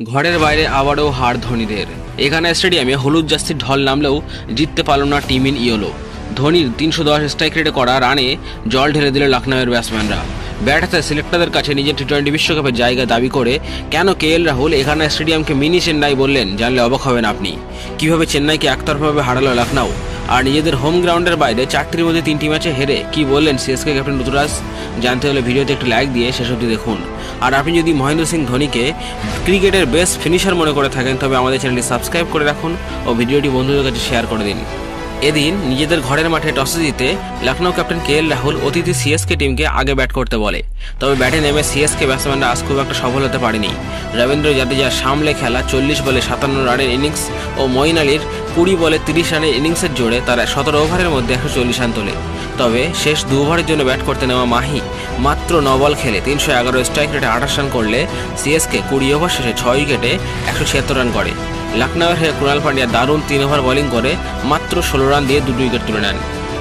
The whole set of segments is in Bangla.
ঘরের বাইরে আবারও হার ধোনিদের। এখানে স্টেডিয়ামে হলুদ জাস্তির ঢল নামলেও জিততে পারল না টিম ইন ইয়েলো। ধোনির তিনশো দশ স্ট্রাইক রেটে করা রানে জল ঢেলে দিল লখনৌয়ের ব্যাটসম্যানরা। ব্যাট হাতে সিলেক্টরদের কাছে নিজের টি টোয়েন্টি বিশ্বকাপের জায়গা দাবি করে কেন কে এল রাহুল এখানে স্টেডিয়ামকে মিনি চেন্নাই বললেন, জানলে অবাক হবেন আপনি। কীভাবে চেন্নাইকে একতরফাভাবে হারালো লখনৌ আর নিজেদের হোম গ্রাউন্ডের বাইরে চারটির মধ্যে তিনটি ম্যাচে হেরে কি বললেন সিএসকে ক্যাপ্টেন ঋতুরাজ? জানতে হলে ভিডিওতে একটি লাইক দিয়ে শেষ অবধি দেখুন। আর আপনি যদি মহেন্দ্র সিং ধোনিকে ক্রিকেটের বেস্ট ফিনিশার মনে করে থাকেন, তবে আমাদের চ্যানেলটি সাবস্ক্রাইব করে রাখুন ও ভিডিওটি বন্ধুদের কাছে শেয়ার করে দিন। এদিন নিজেদের ঘরের মাঠে টসে জিতে Lucknow captain K L Rahul অতিথি সিএসকে টিমকে আগে ব্যাট করতে বলে। তবে ব্যাটে নেমে সিএসকে ব্যাটসম্যানরা আজ খুব একটা সফল হতে পারেনি। রবীন্দ্র জাদেজার সামলে খেলা চল্লিশ বলে সাতান্ন রানের ইনিংস ও মঈন আলীর কুড়ি বলে তিরিশ রানের ইনিংসের জোরে তারা সতেরো ওভারের মধ্যে একশো চল্লিশ রান তোলে। তবে শেষ দু ওভারের জন্য ব্যাট করতে নেওয়া মাহি মাত্র ন বল খেলে তিনশো এগারো স্ট্রাইক রেটে আঠাশ রান করলে সিএসকে কুড়ি ওভার শেষে ছয় উইকেটে একশো ছিয়াত্তর রান করে। লখনৌয়ের হয়ে কুণাল পান্ডিয়া দারুণ তিন ওভার বোলিং করে মাত্র ষোলো রান দিয়ে দুটো উইকেট তুলে নেন।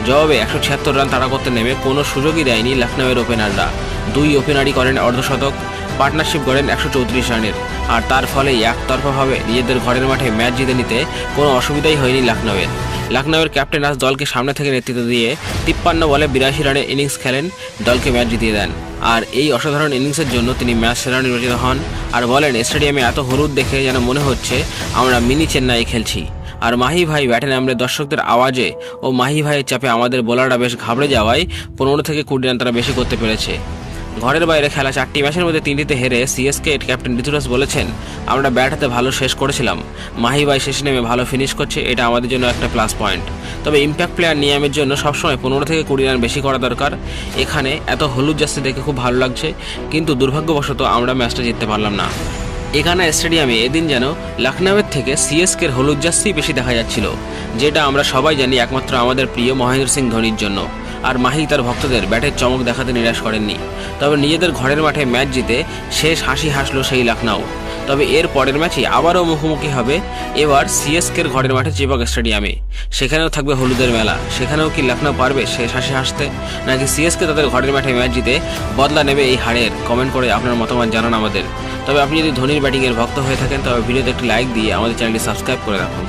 জবাবে একশো ছিয়াত্তর রান তাড়া করতে নেমে কোনো সুযোগই দেয়নি লখনৌয়ের ওপেনাররা। দুই ওপেনারই করেন অর্ধশতক পার্টনারশিপ করেন একশো চৌত্রিশ রানের। আর তার ফলে একতরফাভাবে নিজেদের ঘরের মাঠে ম্যাচ জিতে নিতে কোনো অসুবিধাই হয়নি লখনৌয়ের। লখনৌয়ের ক্যাপ্টেন আজ দলকে সামনে থেকে নেতৃত্ব দিয়ে তিপ্পান্ন বলে বিরাশি রানের ইনিংস খেলেন, দলকে ম্যাচ জিতিয়ে দেন। আর এই অসাধারণ ইনিংসের জন্য তিনি ম্যাচ সেরা নির্বাচিত হন আর বলেন, স্টেডিয়ামে এত হলুদ দেখে যেন মনে হচ্ছে আমরা মিনি চেন্নাই খেলছি। আর মাহি ভাই ব্যাটে নামলে দর্শকদের আওয়াজে ও মাহি ভাইয়ের চাপে আমাদের বোলাররা বেশ ঘাবড়ে যাওয়ায় পনেরো থেকে কুড়ি রান তারা বেশি করতে পেরেছে। ঘরের বাইরে খেলা চারটি ম্যাচের মধ্যে তিনটিতে হেরে সিএসকে ক্যাপ্টেন ঋতুরাজ বলেছেন, আমরা ব্যাট হাতে ভালো শেষ করেছিলাম। মাহি ভাই শেষে নেমে ভালো ফিনিশ করছে, এটা আমাদের জন্য একটা প্লাস পয়েন্ট তবে ইম্প্যাক্ট প্লেয়ার নিয়মের জন্য সবসময় পনেরো থেকে কুড়ি রান বেশি করা দরকার। এখানে এত হলুদ জাস্তি দেখে খুব ভালো লাগছে, কিন্তু দুর্ভাগ্যবশত আমরা ম্যাচটা জিততে পারলাম না। এখানে স্টেডিয়ামে এদিন যেন লখনৌয়ের থেকে সিএসকের হলুদ জাস্তি বেশি দেখা যাচ্ছিল, যেটা আমরা সবাই জানি একমাত্র আমাদের প্রিয় মহেন্দ্র সিং ধোনির জন্য। আর মাহি তার ভক্তদের ব্যাটের চমক দেখাতে নিরাশ করেননি। তবে নিজেদের ঘরের মাঠে ম্যাচ জিতে শেষ হাসি হাসলো সেই লখনৌ তবে এর পরের ম্যাচে আবারও মুখোমুখি হবে এবার সিএসকের ঘরের মাঠে চেপক স্টেডিয়ামে। সেখানেও থাকবে হলুদের মেলা। সেখানেও কি লখনৌ পারবে শেষ হাসি হাসতে? নাকি সিএসকে তাদের ঘরের মাঠে ম্যাচ জিতে বদলা নেবে এই হারের? কমেন্ট করে আপনার মতামত জানান আমাদের। তবে আপনি যদি ধোনির ব্যাটিংয়ের ভক্ত হয়ে থাকেন, তবে ভিডিওতে একটি লাইক দিয়ে আমাদের চ্যানেলটি সাবস্ক্রাইব করে রাখুন।